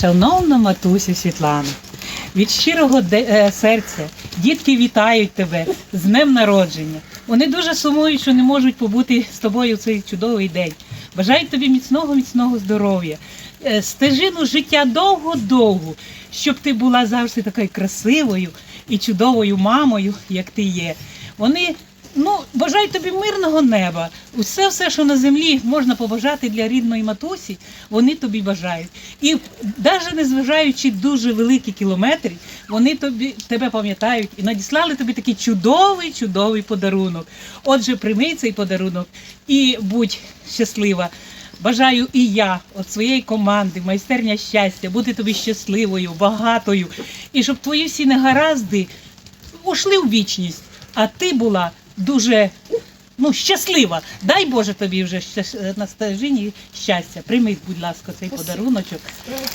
Шановна матусю Світлана, від щирого е, серця дітки вітають тебе з днем народження. Вони дуже сумують, що не можуть побути з тобою в цей чудовий день. Бажаю тобі міцного, міцного здоров'я, е, стежину життя довго-довго, щоб ти була завжди такою красивою і чудовою мамою, як ти є. Вони Ну, бажаю тобі мирного неба. Усе, все, що на землі можна побажати для рідної матусі, вони тобі бажають. І навіть незважаючи дуже великі кілометри, вони тобі тебе пам'ятають і надіслали тобі такий чудовий, чудовий подарунок. Отже, прийми цей подарунок і будь щаслива. Бажаю і я від своєї команди, майстерня щастя, бути тобі щасливою, багатою, і щоб твої всі негаразди ушли в вічність, а ти була дуже ну, щаслива. Дай Боже тобі вже щас- на стежині щастя. Прийми, будь ласка, цей подаруночок.